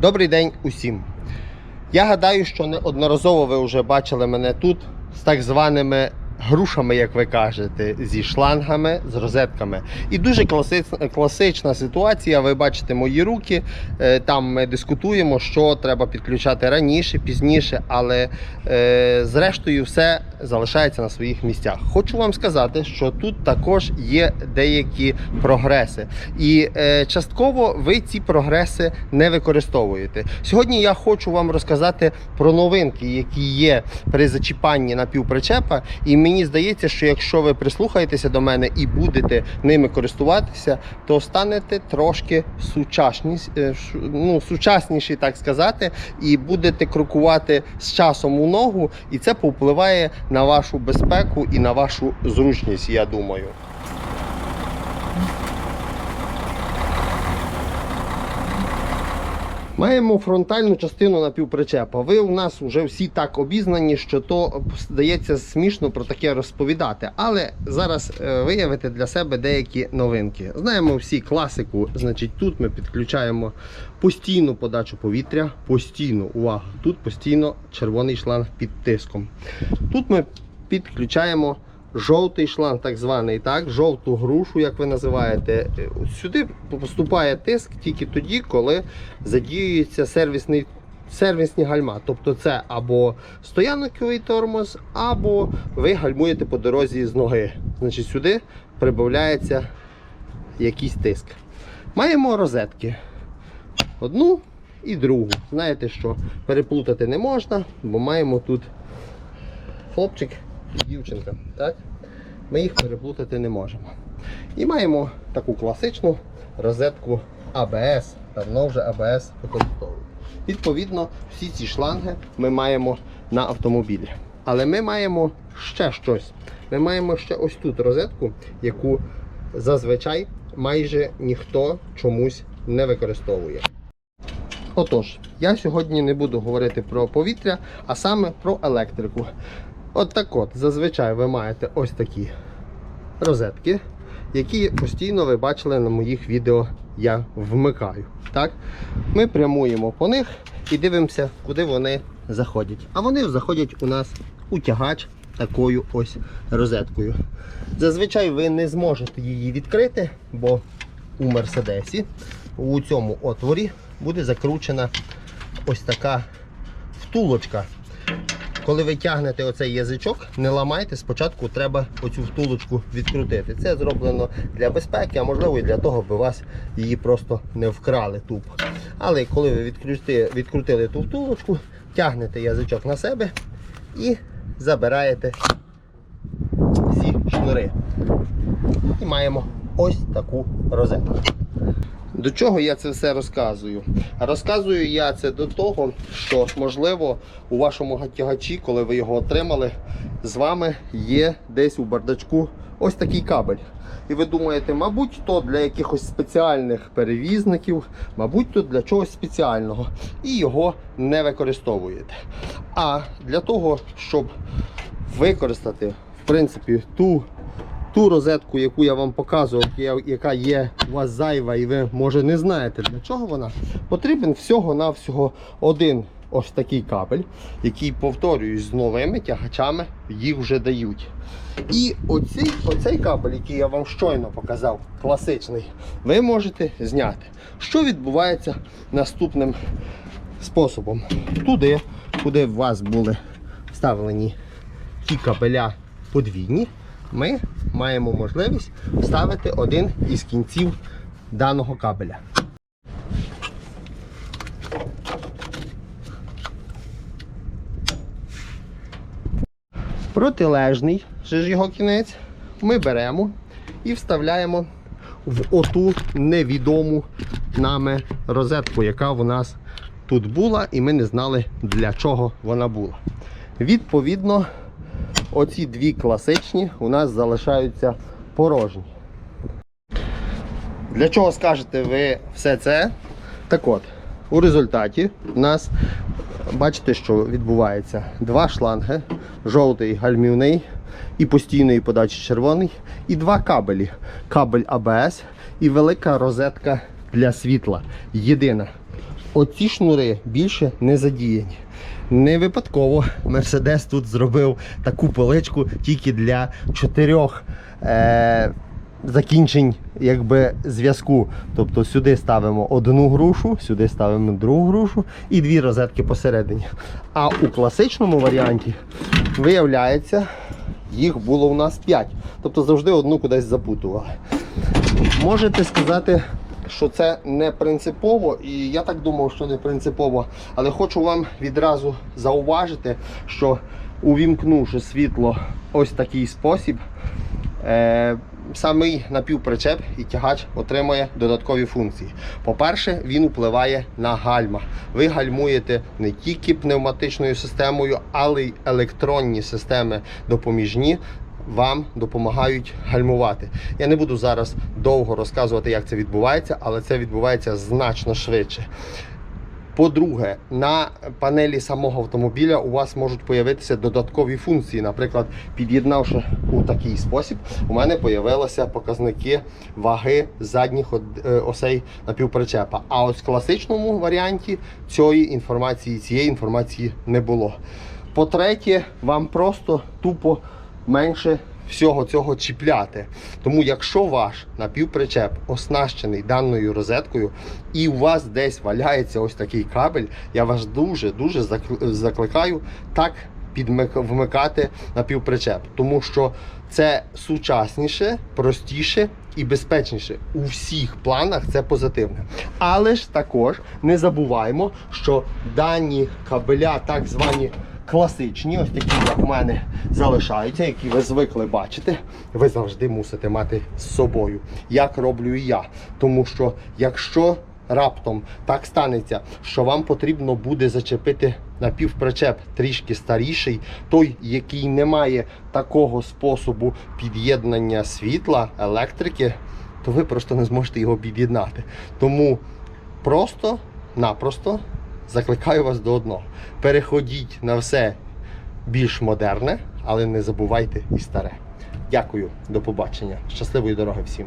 Добрий день усім. Я гадаю, що неодноразово ви вже бачили мене тут з так званими грушами, як ви кажете, зі шлангами, з розетками. І дуже класична, класична ситуація. Ви бачите мої руки. Е, Там ми дискутуємо, що треба підключати раніше, пізніше, але е, зрештою все залишається на своїх місцях. Хочу вам сказати, що тут також є деякі прогреси, і е, частково ви ці прогреси не використовуєте. Сьогодні я хочу вам розказати про новинки, які є при зачіпанні напівпричепа. І мені здається, що якщо ви прислухаєтеся до мене і будете ними користуватися, то станете трошки сучасні, е, ну, сучасніші, так сказати, і будете крокувати з часом у ногу, і це повпливає на вашу безпеку і на вашу зручність, я думаю. Маємо фронтальну частину напівпричепа. Ви у нас вже всі так обізнані, що то здається смішно про таке розповідати. Але зараз е, виявите для себе деякі новинки. Знаємо всі класику. Значить, тут ми підключаємо постійну подачу повітря. Постійно, увага, тут постійно червоний шланг під тиском. Тут ми підключаємо жовтий шланг, так званий, так, жовту грушу, як ви називаєте. Е, Сюди поступає тиск тільки тоді, коли задіюється сервісний. Сервісні гальма, тобто це або стоянковий тормоз, або ви гальмуєте по дорозі з ноги. Значить, сюди прибавляється якийсь тиск. Маємо розетки. Одну і другу. Знаєте що? Переплутати не можна, бо маємо тут хлопчик і дівчинка. Так? Ми їх переплутати не можемо. І маємо таку класичну розетку ABS. Давно вже ABS використовують. Відповідно, всі ці шланги ми маємо на автомобілі. Але ми маємо ще щось. Ми маємо ще ось тут розетку, яку зазвичай майже ніхто чомусь не використовує. Отож, я сьогодні не буду говорити про повітря, а саме про електрику. От так от, зазвичай ви маєте ось такі розетки, які постійно ви бачили на моїх відео я вмикаю. Так? Ми прямуємо по них і дивимося, куди вони заходять. А вони заходять у нас у тягач такою ось розеткою. Зазвичай ви не зможете її відкрити, бо у Мерседесі у цьому отворі буде закручена ось така втулочка. Коли ви тягнете оцей язичок, не ламайте, спочатку треба оцю втулочку відкрутити. Це зроблено для безпеки, а можливо і для того, аби вас її просто не вкрали тупо. Але коли ви відкрути, відкрутили ту втулочку, тягнете язичок на себе і забираєте всі шнури. І маємо ось таку розетку. До чого я це все розказую? Розказую я це до того, що можливо у вашому тягачі, коли ви його отримали, з вами є десь у бардачку ось такий кабель. І ви думаєте, мабуть, то для якихось спеціальних перевізників, мабуть, то для чогось спеціального. І його не використовуєте. А для того, щоб використати, в принципі, ту ту розетку, яку я вам показував, яка є у вас зайва, і ви може не знаєте для чого вона, потрібен всього-навсього один ось такий кабель, який, повторююсь, з новими тягачами їх вже дають. І оцей, оцей кабель, який я вам щойно показав, класичний, ви можете зняти. Що відбувається наступним способом? Туди, куди у вас були вставлені ті кабеля подвійні, ми маємо можливість вставити один із кінців даного кабеля. Протилежний же ж його кінець ми беремо і вставляємо в оту невідому нами розетку, яка у нас тут була, і ми не знали для чого вона була. Відповідно, оці дві класичні у нас залишаються порожні. Для чого скажете ви все це? Так от, у результаті у нас бачите, що відбувається два шланги, жовтий гальмівний і постійної подачі червоний, і два кабелі. Кабель АБС і велика розетка для світла. Єдина. оці шнури більше не задіяні. Не випадково Мерседес тут зробив таку поличку тільки для чотирьох е, закінчень якби, зв'язку. Тобто сюди ставимо одну грушу, сюди ставимо другу грушу і дві розетки посередині. А у класичному варіанті виявляється, їх було у нас 5. Тобто завжди одну кудись запутували. Можете сказати, що це не принципово, і я так думав, що не принципово, але хочу вам відразу зауважити, що увімкнувши світло ось такий спосіб, е, самий напівпричеп і тягач отримує додаткові функції. По-перше, він впливає на гальма. Ви гальмуєте не тільки пневматичною системою, але й електронні системи допоміжні вам допомагають гальмувати. Я не буду зараз довго розказувати, як це відбувається, але це відбувається значно швидше. По-друге, на панелі самого автомобіля у вас можуть появитися додаткові функції. Наприклад, під'єднавши у такий спосіб, у мене появилися показники ваги задніх е, осей напівпричепа. А ось в класичному варіанті цієї інформації, цієї інформації не було. По-третє, вам просто тупо менше всього цього чіпляти. Тому, якщо ваш напівпричеп оснащений даною розеткою, і у вас десь валяється ось такий кабель, я вас дуже дуже закликаю так вмикати напівпричеп, тому що це сучасніше, простіше і безпечніше. У всіх планах це позитивне. Але ж також не забуваємо, що дані кабеля, так звані класичні, ось такі, як в мене, залишаються, які ви звикли бачити, ви завжди мусите мати з собою, як роблю і я. Тому що якщо раптом так станеться, що вам потрібно буде зачепити напівпричеп трішки старіший, той, який не має такого способу під'єднання світла, електрики, то ви просто не зможете його під'єднати. Тому просто-напросто закликаю вас до одного. Переходіть на все більш модерне, але не забувайте і старе. Дякую, до побачення. Щасливої дороги всім.